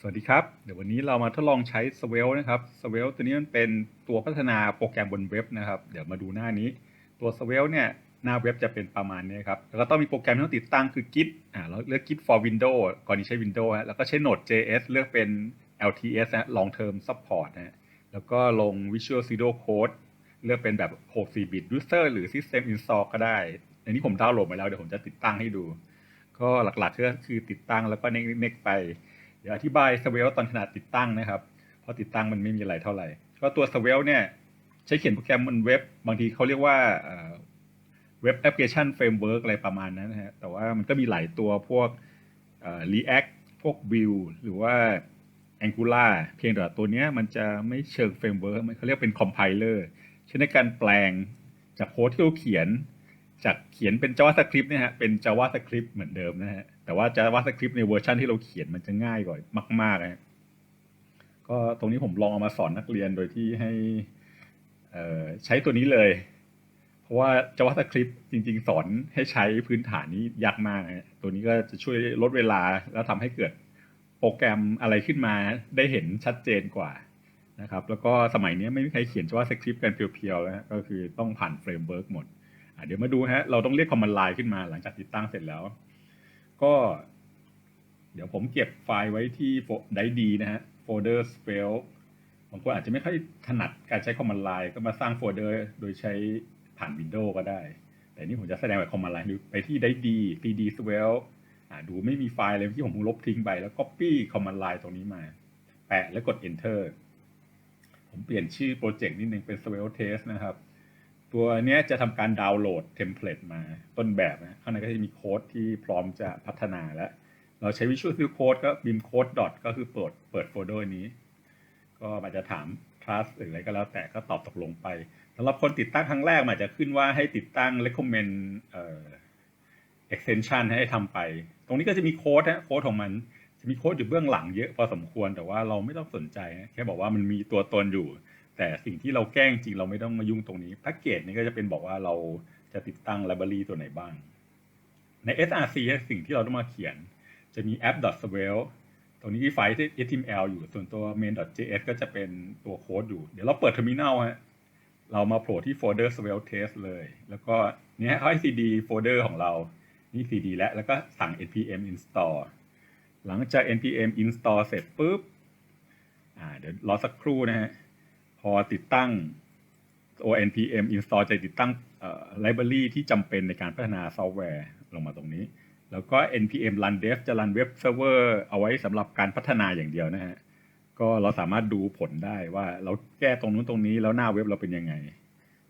สวัสดีครับ เดี๋ยววันนี้เรามาทดลองใช้ Svelte นะครับ Svelte ตัวนี้มันเป็นตัวพัฒนาโปรแกรมบนเว็บนะครับ เดี๋ยวมาดูหน้านี้ ตัว Svelte เนี่ยหน้าเว็บจะเป็นประมาณนี้ครับ แล้วก็ต้องมีโปรแกรมที่ต้องติดตั้งคือ Git อ่าเราเลือก Git for Windows ก่อนนี้ใช้ Windows ฮะแล้วก็ใช้ Node.js เลือกเป็น LTS นะ Long Term Support นะฮะแล้วก็ลง Visual Studio Code เลือกเป็นแบบ 64 bit user หรือ System Install ก็ได้ อันนี้ผมดาวน์โหลดมาแล้วเดี๋ยวผมจะติดตั้งให้ดู ก็หลักๆก็คือติดตั้งแล้วก็เน็กไป เดี๋ยวอธิบายสเวลตอนขนาดติดตั้งนะครับ เพราะติดตั้งมันไม่มีอะไรเท่าไหร่ ก็ตัวสเวลเนี่ยใช้เขียนโปรแกรมบนเว็บ บางทีเขาเรียกว่าเว็บแอปพลิเคชันเฟรมเวิร์กอะไรประมาณนั้นนะฮะ แต่ว่ามันก็มีหลายตัวพวก React พวก Vue หรือว่า Angular เพียงแต่ตัวเนี้ยมันจะไม่เชิงเฟรมเวิร์กเขาเรียกเป็นคอมไพเลอร์ใช้ในการแปลงจากโค้ดที่เราเขียน จากเขียนเป็น JavaScript เนี่ยฮะเป็น JavaScript เหมือนเดิมนะฮะแต่ว่า JavaScript ในเวอร์ชันที่เราเขียนมันจะง่ายกว่ามากๆนะฮะก็ตรงนี้ผมลองเอามาสอนนักเรียนโดยที่ให้ใช้ตัวนี้เลย เพราะว่า JavaScript จริง ๆ สอนให้ใช้พื้นฐานนี้ยากมากนะตัวนี้ก็จะช่วยลดเวลาแล้วทำให้เกิดโปรแกรมอะไรขึ้นมาได้เห็นชัดเจนกว่านะครับ แล้วก็สมัยนี้ไม่มีใครเขียน JavaScript กันเพียวๆแล้วก็คือต้องผ่านเฟรมเวิร์กหมด เดี๋ยวมาดูฮะ เราต้องเรียกคอมมานด์ไลน์ขึ้นมาหลังจากติดตั้งเสร็จแล้ว ก็ เดี๋ยวผมเก็บไฟล์ไว้ที่ไดดีนะฮะโฟลเดอร์ spell บางคนอาจจะไม่ค่อยถนัดการใช้คอมมานด์ไลน์ก็มาสร้างโฟลเดอร์โดยใช้ผ่าน Windows ก็ได้ แต่นี่ผมจะแสดงแบบคอมมานด์ไลน์ไปที่ไดดี cd swell อ่าดูไม่มีไฟล์เลยที่ผมลบทิ้งไปแล้ว copy คอมมานด์ไลน์ตรงนี้มา แปะแล้วกด enter ผมเปลี่ยนชื่อโปรเจกต์นิดนึงเป็น swell test นะครับ ตัวเนี้ยจะทำการดาวน์โหลดเทมเพลตมาต้นแบบนะข้างในก็จะมีโค้ดที่พร้อมจะพัฒนาแล้ว เราใช้ Visual Studio Code ก็ bim code dot ก็คือเปิดเปิดโฟลเดอร์นี้ ก็อาจจะถาม trust หรืออะไรก็แล้วแต่ก็ตอบตกลงไปสำหรับคนติดตั้งครั้งแรกมันอาจจะขึ้นว่าให้ติดตั้ง recommend เอ่อ extension ให้ทำไป ตรงนี้ก็จะมีโค้ดนะโค้ดของมันจะมีโค้ดอยู่เบื้องหลังเยอะพอสมควรแต่ว่าเราไม่ต้องสนใจนะแค่บอกว่ามันมีตัวตนอยู่ แต่สิ่งที่เราแกล้งจริงเราไม่ต้องมายุ่งตรงนี้แพ็กเกจนี้ก็จะเป็นบอกว่าเราจะติดตั้งไลบรารีตัวไหนบ้าง ใน src สิ่งที่เราต้องมาเขียน จะมี app.swell ตรงนี้ที่ไฟล์ที่ html อยู่ส่วนตัว main.js ก็จะเป็นตัวโค้ดอยู่ เดี๋ยวเราเปิด terminal ฮะเรามาโผล่ที่โฟลเดอร์ swell test เลย แล้วก็เนี้ยเขาให้ cd โฟลเดอร์ของเรา นี่ cd แล้ว แล้วก็สั่ง npm install หลังจาก npm install เสร็จปุ๊บ อ่า เดี๋ยวรอสักครู่นะฮะ พอติดตั้ง ONPM install จะติดตั้งไลบรารีที่จำเป็นในการพัฒนาซอฟต์แวร์ลงมาตรงนี้ แล้วก็ npm run dev จะ run web server เอาไว้สำหรับการพัฒนาอย่างเดียวนะฮะ ก็เราสามารถดูผลได้ว่าเราแก้ตรงนู้นตรงนี้แล้วหน้าเว็บเราเป็นยังไง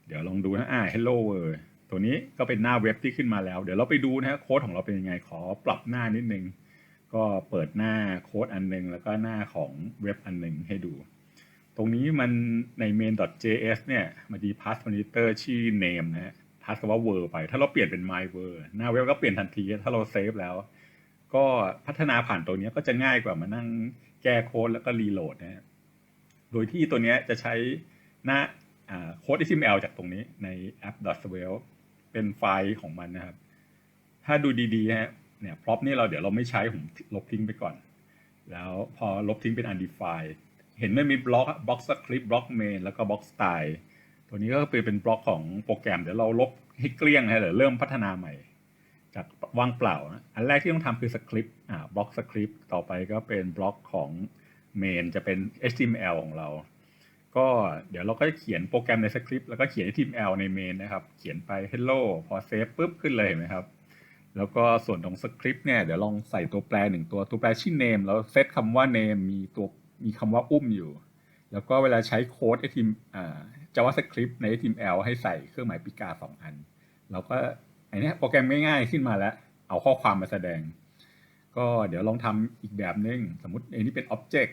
เดี๋ยวลองดูนะอ่า hello world ตัวนี้ก็เป็นหน้าเว็บที่ขึ้นมาแล้ว เดี๋ยวเราไปดูนะฮะโค้ดของเราเป็นยังไง ขอปรับหน้านิดนึง ก็เปิดหน้าโค้ดอันนึง แล้วก็หน้าของเว็บอันนึงให้ดู ตรงนี้มันใน main.js เนี่ยมันมี pass monitor ชื่อ name นะฮะ pass คำว่า word ไป ถ้าเราเปลี่ยนเป็น my word หน้าเว็บก็เปลี่ยนทันที ถ้าเราเซฟแล้ว ก็พัฒนาผ่านตัวนี้ก็จะง่ายกว่ามานั่งแก้โค้ดแล้วก็รีโหลดนะฮะโดยที่ตัวนี้จะใช้หน้าโค้ด HTML จากตรงนี้ใน app.swell เป็นไฟล์ของมันนะครับ ถ้าดูดีๆฮะเนี่ย prop นี่เราเดี๋ยวเราไม่ใช้ผมลบทิ้งไปก่อน แล้วพอลบทิ้งเป็น undefined เห็นไม่มีบล็อกบล็อกสคริปต์บล็อกเมนแล้วก็บล็อกสไตล์ตัวนี้ก็เป็นเป็นบล็อกของโปรแกรม เดี๋ยวเราลบให้เกลี้ยงนะเดี๋ยวเริ่มพัฒนาใหม่ จากว่างเปล่านะอันแรกที่ต้องทำคือสคริปต์อ่าบล็อกสคริปต์ต่อไปก็เป็นบล็อกของเมนจะเป็น HTML ของเรา ก็เดี๋ยวเราก็จะเขียนโปรแกรมในสคริปต์แล้วก็เขียน HTML ในเมนนะครับ เขียนไป hello พอเซฟปุ๊บขึ้นเลยนไหมครับ แล้วก็ส่วนของสคริปต์เนี่ยเดี๋ยวลองใส่ตัวแปรหนึ่งตัวตัวแปรชื่อ name แล้วเซตคำว่า name มีตัว มีคำว่าอุ้มอยู่ แล้วก็เวลาใช้โค้ด HTML อ่า JavaScript ใน HTML ให้ใส่เครื่องหมายปีกาสองอัน เราก็ไอ้นี้โปรแกรมง่ายๆขึ้นมาแล้ว เอาข้อความมาแสดง ก็เดี๋ยวลองทำอีกแบบนึง สมมติอันนี้เป็น Object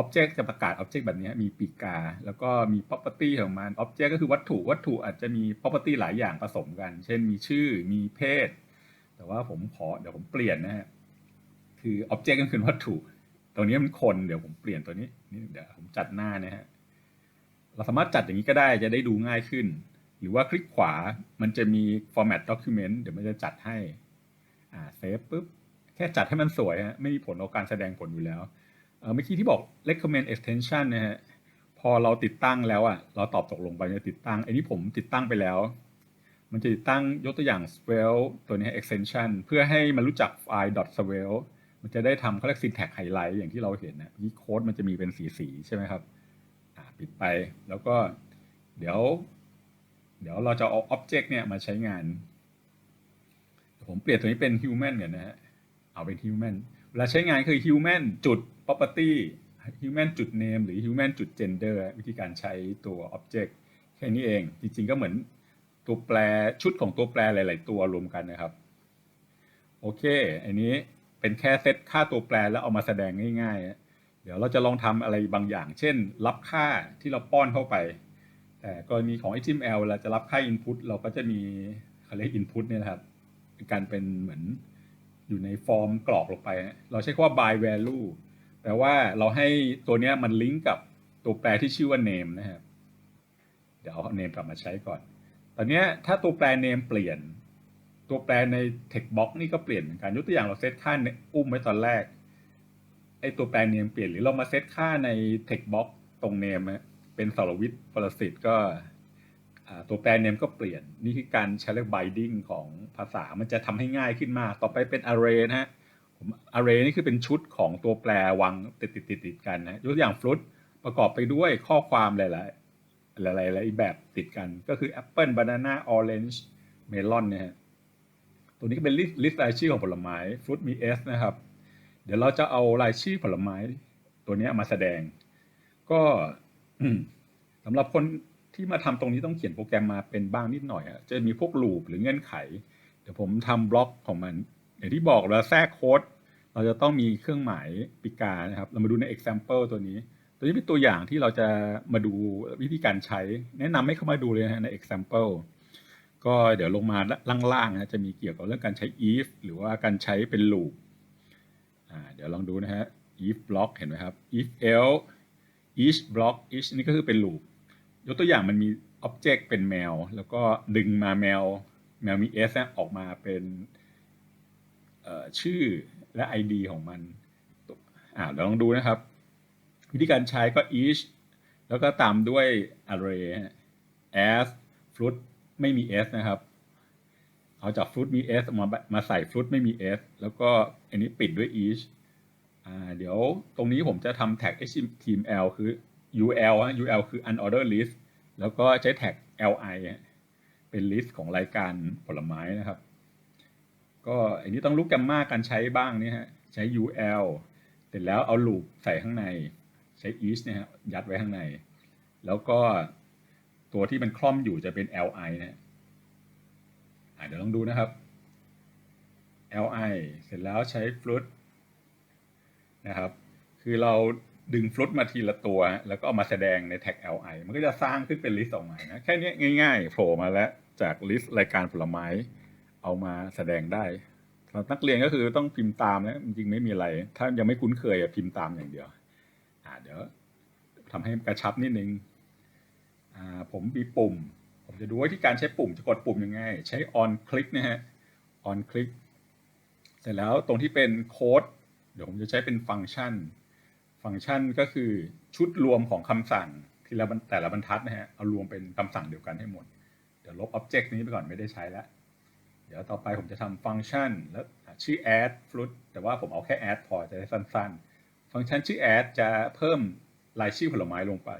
Object จะประกาศ Object แบบนี้มีปีกา แล้วก็มี property ของมัน Object ก็คือวัตถุวัตถุอาจจะมี property หลายอย่างผสมกัน เช่นมีชื่อมีเพศ แต่ว่าผมขอเดี๋ยวผมเปลี่ยนนะฮะคือ Object ก็คือวัตถุ ตรงนี้มันคนเดี๋ยวผมเปลี่ยนตัวนี้นี่เดี๋ยวผมจัดหน้านะฮะเราสามารถจัดอย่างนี้ก็ได้จะได้ดูง่ายขึ้น หรือว่าคลิกขวามันจะมี format document เดี๋ยวมันจะจัดให้อ่าเซฟปุ๊บแค่จัดให้มันสวยฮะไม่มีผลต่อการแสดงผลอยู่แล้วเมื่อกี้ที่บอก recommend extension นะฮะพอเราติดตั้งแล้วอะเราตอบตกลงไปจะติดตั้งอันนี้ผมติดตั้งไปแล้ว มันจะติดตั้งยกตัวอย่าง swell ตัวนี้ extension เพื่อให้มันรู้จักไฟล์ .swell มันจะได้ทำเขาเรียก syntax highlight อย่างที่เราเห็นนะที่โค้ดมันจะมีเป็นสีๆใช่ไหมครับปิดไปแล้วก็เดี๋ยว เดี๋ยวเราจะเอา object เนี่ยมาใช้งาน ผมเปลี่ยนตัวนี้เป็น human ก่อนนะฮะเอาเป็น human เวลาใช้งานคือ human จุด property human จุด name หรือ human จุด gender วิธีการใช้ตัว object แค่นี้เอง จริงๆก็เหมือนตัวแปรชุดของตัวแปรหลาย ๆ ตัวรวมกันนะครับ โอเค อันนี้ เป็นแค่เซตค่าตัวแปรแล้วเอามาแสดงง่ายๆ เดี๋ยวเราจะลองทำอะไรบางอย่าง เช่น รับค่าที่เราป้อนเข้าไป แต่กรณีของ HTML เวลาจะรับค่า input เราก็จะมีเขาเรียก input เนี่ยนะครับการเป็นเหมือนอยู่ในฟอร์มกรอกลงไป เราใช้คำว่า by value แปลว่าเราให้ตัวนี้มันลิงก์กับตัวแปรที่ชื่อว่า name นะครับ เดี๋ยวเอา name กลับมาใช้ก่อน ตอนนี้ถ้าตัวแปร name เปลี่ยน ตัวแปรใน text box นี่ก็เปลี่ยนเหมือนกันยกตัวอย่างเราเซตค่าอุ้มไว้ตอนแรกไอตัวแปร name เปลี่ยนหรือเรามาเซตค่าใน text box ตรง name อะเป็นสรวิทย์ปรสิตก็ตัวแปร name ก็เปลี่ยนนี่คือการใช้เรียก binding ของภาษามันจะทำให้ง่ายขึ้นมาก ต่อไปเป็น array นะฮะผม array นี่คือเป็นชุดของตัวแปรวางติดติดติดติดกันนะยกตัวอย่าง fruit ประกอบไปด้วยข้อความหลายๆหลายๆแบบติดกัน ก็คือ apple banana orange melon เนี่ยฮะ ตัวนี้ก็เป็นลิสต์รายชื่อของผลไม้ fruit มี s นะครับ เดี๋ยวเราจะเอารายชื่อผลไม้ตัวนี้มาแสดง ก็สำหรับคนที่มาทำตรงนี้ต้องเขียนโปรแกรมมาเป็นบ้างนิดหน่อยอะจะมีพวกลูปหรือเงื่อนไข เดี๋ยวผมทำบล็อกของมัน อย่างที่บอกเราแทรกโค้ด เราจะต้องมีเครื่องหมายปิกานะครับ เรามาดูใน example ตัวนี้ ตัวนี้เป็นตัวอย่างที่เราจะมาดูวิธีการใช้ แนะนำให้เข้ามาดูเลยนะใน example ก็เดี๋ยวลงมาล่างๆนะจะมีเกี่ยวกับเรื่องการใช้ if หรือว่าการใช้เป็น loop เดี๋ยวลองดูนะฮะ if block เห็นไหมครับ if else each block each นี่ก็คือเป็น loop ยกตัวอย่างมันมี object เป็นแมว แล้วก็ดึงมาแมว แมวมี s นะออกมาเป็นชื่อและ id ของมันอ่าเดี๋ยวลองดูนะครับ วิธีการใช้ก็ each แล้วก็ตามด้วย array as fruit ไม่มี s นะครับ เอาจาก fruit มี s มามาใส่ fruit ไม่มี s แล้วก็อันนี้ปิดด้วย each อ่าเดี๋ยวตรงนี้ผมจะทำแท็ก html คือ ul ฮะ ul คือ unordered list แล้วก็ใช้แท็ก li เป็น list ของรายการผลไม้นะครับ ก็อันนี้ต้องรู้กันมากการใช้บ้างนี่ฮะ ใช้ ul เสร็จแล้วเอา loop ใส่ข้างใน ใช้ each เนี่ยฮะยัดไว้ข้างใน แล้วก็ ตัวที่มันคล่อมอยู่จะเป็น li นะฮะเดี๋ยวลองดูนะครับ li เสร็จแล้วใช้ float นะครับ คือเราดึงฟลุตมาทีละตัว แล้วก็เอามาแสดงในแท็ก li มันก็จะสร้างขึ้นเป็นลิสต์ออกมานะ แค่นี้ง่ายๆโผล่มาแล้วจากลิสต์รายการผลไม้ เอามาแสดงได้สำหรับนักเรียนก็คือต้องพิมพ์ตามนะจริงๆไม่มีอะไร ถ้ายังไม่คุ้นเคยพิมพ์ตามอย่างเดียว อ่าเดี๋ยวทำให้กระชับนิดนึง ผมมีปุ่ม ผมจะดูว่าที่การใช้ปุ่มจะกดปุ่มยังไง ใช้ on click นะฮะ on click เสร็จแล้วตรงที่เป็นโค้ดเดี๋ยวผมจะใช้เป็นฟังก์ชัน ฟังก์ชันก็คือชุดรวมของคำสั่งทีละบรรแต่ละบรรทัดนะฮะ เอารวมเป็นคำสั่งเดียวกันให้หมด เดี๋ยวลบ object นี้ไปก่อนไม่ได้ใช้แล้ว เดี๋ยวต่อไปผมจะทำฟังก์ชัน แล้วชื่อ add fruit แต่ว่าผมเอาแค่ add พอจะได้สั้นๆ ฟังก์ชันชื่อ add จะเพิ่มรายชื่อผลไม้ลงไป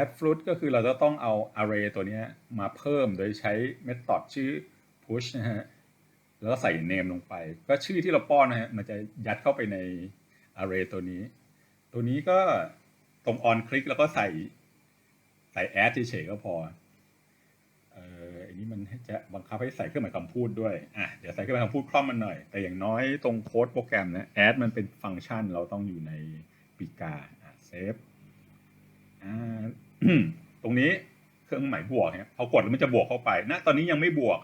add fruit ก็คือเราจะต้องเอา array ตัวนี้มาเพิ่มโดยใช้ method ชื่อ push นะฮะแล้วก็ใส่ name ลงไป ก็ชื่อที่เราป้อนนะฮะมันจะยัดเข้าไปใน array ตัวนี้ ตัวนี้ก็ตรง on click แล้วก็ใส่ใส่ add เฉยๆก็พอเอออันนี้มันจะบังคับให้ใส่เครื่องหมายคำพูดด้วยอะเดี๋ยวใส่เครื่องหมายคำพูดคล่อมมันหน่อย แต่อย่างน้อยตรงโค้ดโปรแกรมนะ add มันเป็นฟังก์ชันเราต้องอยู่ในปีกาอะ save อ่า ตรงนี้เครื่องหมายบวกเนี่ยพอกดแล้วมันจะบวกเข้าไปนะตอนนี้ยังไม่บวก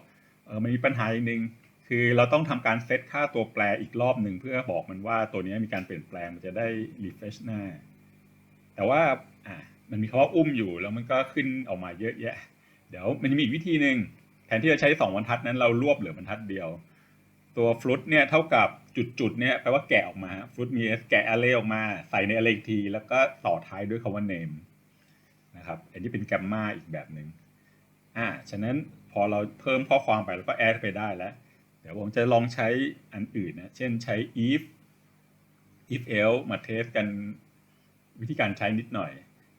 เออมันมีปัญหาอีกหนึ่งคือเราต้องทำการเซตค่าตัวแปรอีกรอบหนึ่งเพื่อบอกมันว่าตัวนี้มีการเปลี่ยนแปลงมันจะได้ refresh หน้า แต่ว่าอะมันมีคำว่าอุ้มอยู่แล้วมันก็ขึ้นออกมาเยอะแยะ เดี๋ยวมันจะมีอีกวิธีหนึ่งแทนที่จะใช้สองบรรทัดนั้นเรารวบเหลือบรรทัดเดียว ตัวฟลุตเนี่ยเท่ากับจุดๆเนี่ยแปลว่าแกะออกมาฟลุตมีแกะ array ออกมา ใส่ใน array อีกที แล้วก็ต่อท้ายด้วยคำว่า name นะครับ อันนี้เป็นแกมมาอีกแบบหนึ่งอ่าฉะนั้นพอเราเพิ่มข้อความไปแล้วก็แอดไปได้แล้ว เดี๋ยวผมจะลองใช้อันอื่นนะ เช่นใช้ if if else มาเทสกันวิธีการใช้นิดหน่อย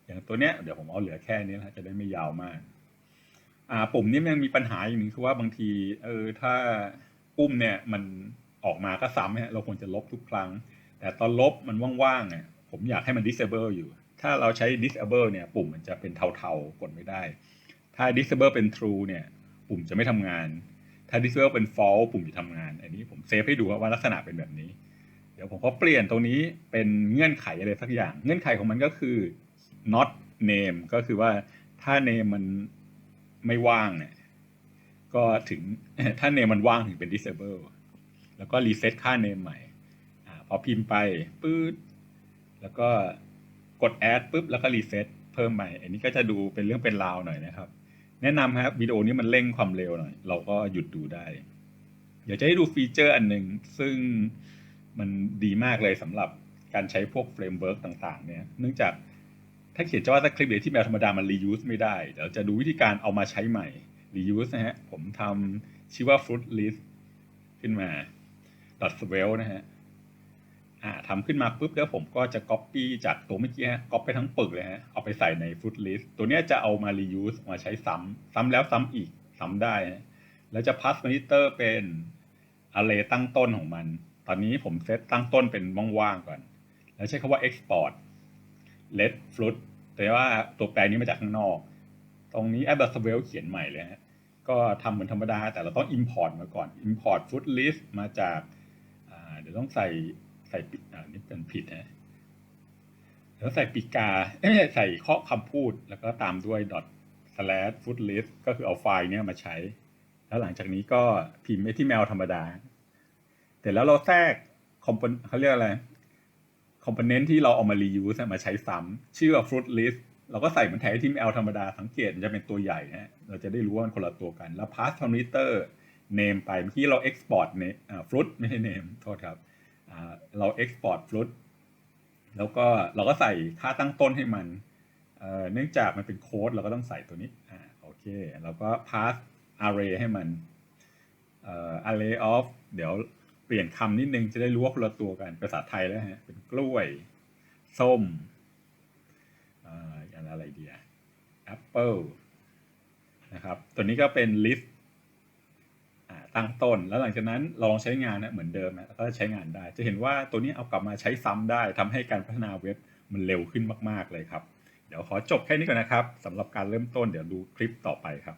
อย่างตัวเนี้ยเดี๋ยวผมเอาเหลือแค่นี้นะจะได้ไม่ยาวมาก อ่าปุ่มนี้มันมีปัญหาอย่างหนึ่งคือว่าบางทีเออถ้าปุ่มเนี่ยมันออกมาก็ซ้ำฮะเราควรจะลบทุกครั้ง แต่ตอนลบมันว่างๆเนี่ยผมอยากให้มัน disable อยู่ ถ้าเราใช้ disable เนี่ยปุ่มมันจะเป็นเทาๆ กดไม่ได้ ถ้า disable เป็น true เนี่ยปุ่มจะไม่ทำงาน ถ้า disable เป็น false ปุ่มจะทำงาน อันนี้ผมเซฟให้ดูว่าลักษณะเป็นแบบนี้ เดี๋ยวผมก็เปลี่ยนตรงนี้เป็นเงื่อนไขอะไรสักอย่าง เงื่อนไขของมันก็คือ not name ก็คือว่าถ้า name มันไม่ว่างเนี่ยก็ถึงถ้า name มันว่างถึงเป็น disable แล้วก็ reset ค่า name ใหม่อพอพิมพ์ไปปื๊ดแล้วก็ กด add ปุ๊บแล้วก็ reset เพิ่มใหม่ อันนี้ก็จะดูเป็นเรื่องเป็นราวหน่อยนะครับ แนะนำครับวิดีโอนี้มันเร่งความเร็วหน่อย เราก็หยุดดูได้ เดี๋ยวจะให้ดูฟีเจอร์อันหนึ่งซึ่งมันดีมากเลยสำหรับการใช้พวกเฟรมเวิร์กต่าง ๆ เนี่ย เนื่องจากถ้าเขียน JavaScript หรือที่แมวธรรมดา มัน reuse ไม่ได้ เดี๋ยวจะดูวิธีการเอามาใช้ใหม่ reuse นะฮะ ผมทำชื่อว่า fruit list ขึ้นมา dot swell นะฮะ ทำขึ้นมาปุ๊บแล้วผมก็จะ copy จากตัวเมื่อกี้ฮะ copy ทั้งปึกเลยฮะเอาไปใส่ใน fruit list ตัวเนี้ยจะเอามา reuse มาใช้ซ้ำซ้ำแล้วซ้ำอีกซ้ำได้ แล้วจะ pass monitor เป็น array ตั้งต้นของมัน ตอนนี้ผมเซตตั้งต้นเป็นว่างๆก่อน แล้วใช้คำว่า export let fruit แต่ว่าตัวแปลนี้มาจากข้างนอก ตรงนี้ a b b a s w e l l เขียนใหม่เลยฮะก็ทำเหมือนธรรมดา แต่เราต้อง import มาก่อน import fruit list มาจากเดี๋ยวต้องใส่ ใส่ปิดอ่านี่เป็นผิดนะแล้วใส่ปีกาไม่ใช่ใส่ข้อคำพูดแล้วก็ตามด้วย dot slash fruit list ก็คือเอาไฟล์เนี้ยมาใช้ แล้วหลังจากนี้ก็พิมพ์ไว้ที่แมวธรรมดา แต่แล้วเราแทรกคอมโพนเขาเรียกอะไรคอมโพเนนต์ที่เราเอามา reuse มาใช้ซ้ำชื่อว่า fruit list เราก็ใส่เหมือนแทนที่ l ธรรมดาสังเกตมันจะเป็นตัวใหญ่นะเราจะได้รู้ว่ามันคนละตัวกัน แล้ว pass parameter name ไปเมื่อกี้เรา export name อ่า fruit ไม่ใช่ name โทษครับ อ่าเรา export fruit แล้วก็เราก็ใส่ค่าตั้งต้นให้มัน เนื่องจากมันเป็นโค้ดเราก็ต้องใส่ตัวนี้อ่าโอเคเราก็ pass array ให้มันอ่อ array of เดี๋ยวเปลี่ยนคำนิดนึงจะได้รู้ว่าคนละตัวกันภาษาไทยแล้วฮะ เป็นกล้วย ส้มอ่าอย่างอะไรเดีอะ Apple นะครับ ตัวนี้ก็เป็น list ตั้งต้น แล้วหลังจากนั้นเราลองใช้งานนะเหมือนเดิมนะแล้วก็ใช้งานได้ จะเห็นว่าตัวนี้เอากลับมาใช้ซ้ำได้ทำให้การพัฒนาเว็บมันเร็วขึ้นมาก ๆเลยครับ เดี๋ยวขอจบแค่นี้ก่อนนะครับสำหรับการเริ่มต้นเดี๋ยวดูคลิปต่อไปครับ